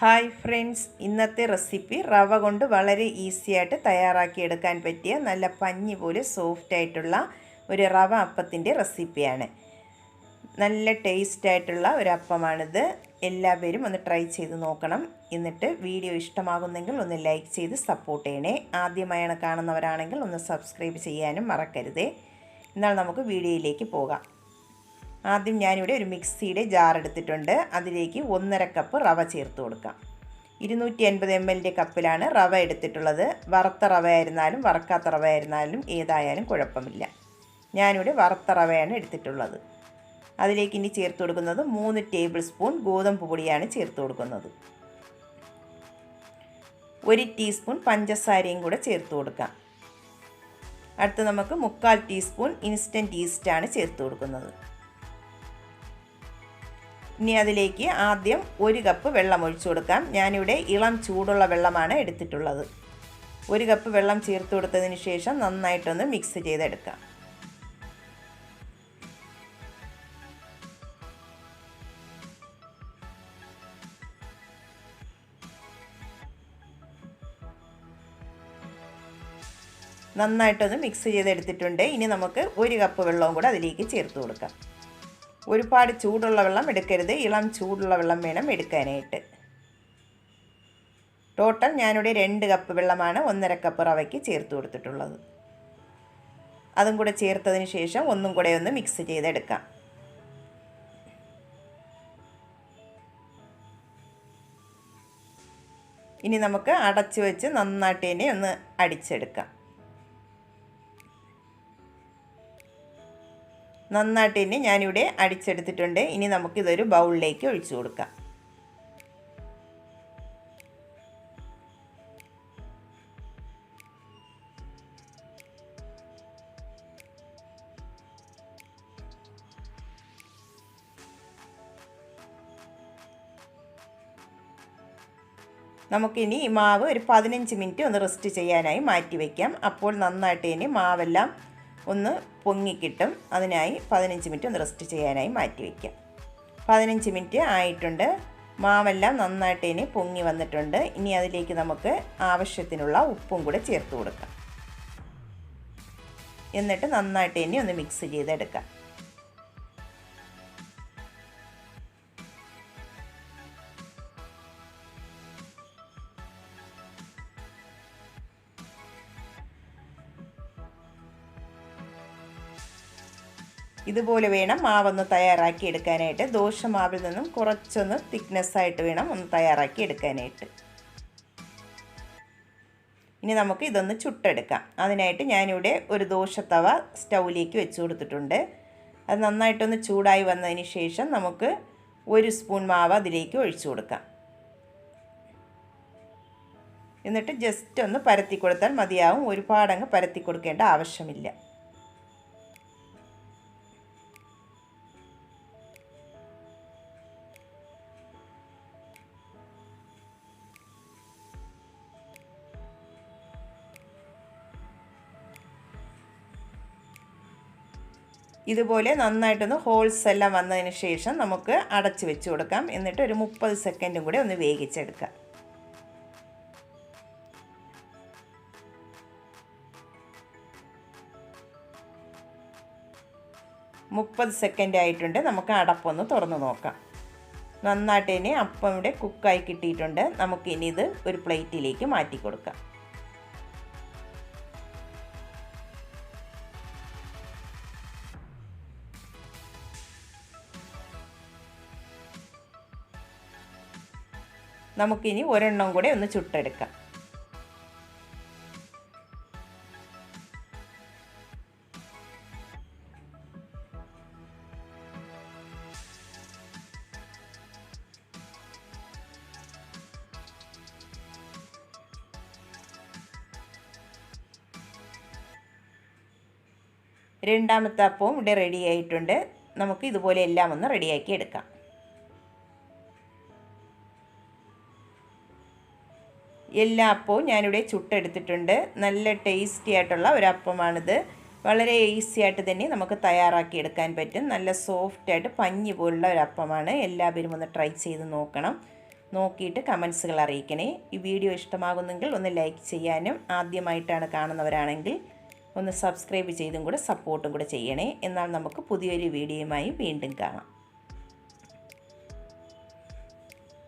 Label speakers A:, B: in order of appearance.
A: Hi friends. ഇന്നത്തെ recipe റവ കൊണ്ട് വളരെ ഈസി ആയിട്ട് തയ്യാറാക്കിയെടുക്കാൻ പറ്റിയ നല്ല പഞ്ഞി പോലെ സോഫ്റ്റ് ആയിട്ടുള്ള ഒരു റവ അപ്പത്തിന്റെ റെസിപ്പിയാണ്. നല്ല ടേസ്റ്റ് ആയിട്ടുള്ള ഒരു അപ്പമാണിത്. എല്ലാവരും ഒന്ന് ട്രൈ ചെയ്ത് നോക്കണം. എന്നിട്ട് വീഡിയോ ഇഷ്ടമാകുന്നെങ്കിൽ ഒന്ന് ലൈക്ക് ചെയ്ത് സപ്പോർട്ട് ചെയ്യണേ. ആദ്യമായാണ് കാണുന്നവരാണെങ്കിൽ ഒന്ന് സബ്സ്ക്രൈബ് ചെയ്യാനും മറക്കരുതേ. എന്നാൽ നമുക്ക് വീഡിയോയിലേക്ക് പോകാം. ആദ്യം ഞാനിവിടെ ഒരു മിക്സിയുടെ ജാർ എടുത്തിട്ടുണ്ട്. അതിലേക്ക് ഒന്നര കപ്പ് റവ ചേർത്ത് കൊടുക്കാം. ഇരുന്നൂറ്റി അൻപത് എം എല്ലിന്റെ കപ്പിലാണ് റവ എടുത്തിട്ടുള്ളത്. വറുത്ത റവ ആയിരുന്നാലും വറക്കാത്ത റവ ആയിരുന്നാലും ഏതായാലും കുഴപ്പമില്ല. ഞാനിവിടെ വറുത്ത റവയാണ് എടുത്തിട്ടുള്ളത്. അതിലേക്ക് ഇനി ചേർത്ത് കൊടുക്കുന്നത് മൂന്ന് ടേബിൾ സ്പൂൺ ഗോതമ്പ് പൊടിയാണ് ചേർത്ത് കൊടുക്കുന്നത്. ഒരു ടീസ്പൂൺ പഞ്ചസാരയും കൂടെ ചേർത്ത് കൊടുക്കാം. അടുത്ത് നമുക്ക് മുക്കാൽ ടീസ്പൂൺ ഇൻസ്റ്റന്റ് ഈസ്റ്റാണ് ചേർത്ത് കൊടുക്കുന്നത്. ഇനി അതിലേക്ക് ആദ്യം ഒരു കപ്പ് വെള്ളം ഒഴിച്ചു കൊടുക്കാം. ഞാനിവിടെ ഇളം ചൂടുള്ള വെള്ളമാണ് എടുത്തിട്ടുള്ളത്. ഒരു കപ്പ് വെള്ളം ചേർത്ത് കൊടുത്തതിന് ശേഷം നന്നായിട്ടൊന്ന് മിക്സ് ചെയ്തെടുക്കാം. നന്നായിട്ടൊന്ന് മിക്സ് ചെയ്തെടുത്തിട്ടുണ്ട്. ഇനി നമുക്ക് ഒരു കപ്പ് വെള്ളവും കൂടെ അതിലേക്ക് ചേർത്ത് കൊടുക്കാം. ഒരുപാട് ചൂടുള്ള വെള്ളം എടുക്കരുത്. ഇളം ചൂടുള്ള വെള്ളം വേണം എടുക്കാനായിട്ട്. ടോട്ടൽ ഞാനിവിടെ രണ്ട് കപ്പ് വെള്ളമാണ് ഒന്നര കപ്പ് റവയ്ക്ക് ചേർത്ത് കൊടുത്തിട്ടുള്ളത്. അതും കൂടെ ചേർത്തതിന് ശേഷം ഒന്നും കൂടെ ഒന്ന് മിക്സ് ചെയ്തെടുക്കാം. ഇനി നമുക്ക് അടച്ചു വെച്ച് നന്നായിട്ട് തന്നെ ഒന്ന് അടിച്ചെടുക്കാം. നന്നായിട്ട് തന്നെ ഞാനിവിടെ അടിച്ചെടുത്തിട്ടുണ്ട്. ഇനി നമുക്കിതൊരു ബൗളിലേക്ക് ഒഴിച്ചു കൊടുക്കാം. നമുക്കിനി ഈ മാവ് ഒരു പതിനഞ്ച് മിനിറ്റ് ഒന്ന് റെസ്റ്റ് ചെയ്യാനായി മാറ്റി വയ്ക്കാം. അപ്പോൾ നന്നായിട്ട് ഇനി മാവെല്ലാം ഒന്ന് പൊങ്ങിക്കിട്ടും. അതിനായി പതിനഞ്ച് മിനിറ്റ് ഒന്ന് റെസ്റ്റ് ചെയ്യാനായി മാറ്റി വയ്ക്കാം പതിനഞ്ച് മിനിറ്റ് ആയിട്ടുണ്ട്. മാവെല്ലാം നന്നായിട്ട് ഇനി പൊങ്ങി വന്നിട്ടുണ്ട്. ഇനി അതിലേക്ക് നമുക്ക് ആവശ്യത്തിനുള്ള ഉപ്പും കൂടെ ചേർത്ത് കൊടുക്കാം. എന്നിട്ട് നന്നായിട്ട് ഇനി ഒന്ന് മിക്സ് ചെയ്തെടുക്കാം. ഇതുപോലെ വേണം മാവൊന്ന് തയ്യാറാക്കി എടുക്കാനായിട്ട്. ദോശ മാവിൽ നിന്നും കുറച്ചൊന്ന് തിക്നെസ്സായിട്ട് വേണം ഒന്ന് തയ്യാറാക്കി എടുക്കാനായിട്ട്. ഇനി നമുക്ക് ഇതൊന്ന് ചുട്ടെടുക്കാം. അതിനായിട്ട് ഞാനിവിടെ ഒരു ദോശത്തവ സ്റ്റൗവിലേക്ക് വെച്ച് കൊടുത്തിട്ടുണ്ട്. അത് നന്നായിട്ടൊന്ന് ചൂടായി വന്നതിന് ശേഷം നമുക്ക് ഒരു സ്പൂൺ മാവ് അതിലേക്ക് ഒഴിച്ചു കൊടുക്കാം. എന്നിട്ട് ജസ്റ്റ് ഒന്ന് പരത്തി കൊടുത്താൽ മതിയാവും. ഒരുപാടങ്ങ് പരത്തി കൊടുക്കേണ്ട ആവശ്യമില്ല. ഇതുപോലെ നന്നായിട്ടൊന്ന് ഹോൾസ് എല്ലാം വന്നതിന് ശേഷം നമുക്ക് അടച്ച് വെച്ച് കൊടുക്കാം. എന്നിട്ട് ഒരു മുപ്പത് സെക്കൻഡും കൂടി ഒന്ന് വേവിച്ചെടുക്കാം. മുപ്പത് സെക്കൻഡ് ആയിട്ടുണ്ട്. നമുക്ക് അടപ്പൊന്ന് തുറന്ന് നോക്കാം. നന്നായിട്ട് ഇനി അപ്പം ഇവിടെ കുക്കായി കിട്ടിയിട്ടുണ്ട്. നമുക്കിനി ഇത് ഒരു പ്ലേറ്റിലേക്ക് മാറ്റി കൊടുക്കാം. നമുക്കിനി ഒരെണ്ണം കൂടെ ഒന്ന് ചുട്ടെടുക്കാം. രണ്ടാമത്തെ അപ്പവും ഇവിടെ റെഡി ആയിട്ടുണ്ട്. നമുക്ക് ഇതുപോലെ എല്ലാം ഒന്ന് റെഡിയാക്കി എടുക്കാം. എല്ലാ അപ്പവും ഞാനിവിടെ ചുട്ടെടുത്തിട്ടുണ്ട്. നല്ല ടേസ്റ്റി ആയിട്ടുള്ള ഒരു അപ്പമാണിത് വളരെ ഈസി ആയിട്ട് തന്നെ നമുക്ക് തയ്യാറാക്കി എടുക്കാൻ പറ്റും. നല്ല സോഫ്റ്റ് ആയിട്ട് പഞ്ഞി പോലുള്ള ഒരു അപ്പമാണ് എല്ലാവരും ഒന്ന് ട്രൈ ചെയ്ത് നോക്കണം. നോക്കിയിട്ട് കമൻസുകൾ അറിയിക്കണേ. ഈ വീഡിയോ ഇഷ്ടമാകുന്നെങ്കിൽ ഒന്ന് ലൈക്ക് ചെയ്യാനും ആദ്യമായിട്ടാണ് കാണുന്നവരാണെങ്കിൽ ഒന്ന് സബ്സ്ക്രൈബ് ചെയ്തും കൂടെ സപ്പോർട്ടും കൂടെ ചെയ്യണേ. എന്നാൽ നമുക്ക് പുതിയൊരു വീഡിയോയുമായി വീണ്ടും കാണാം.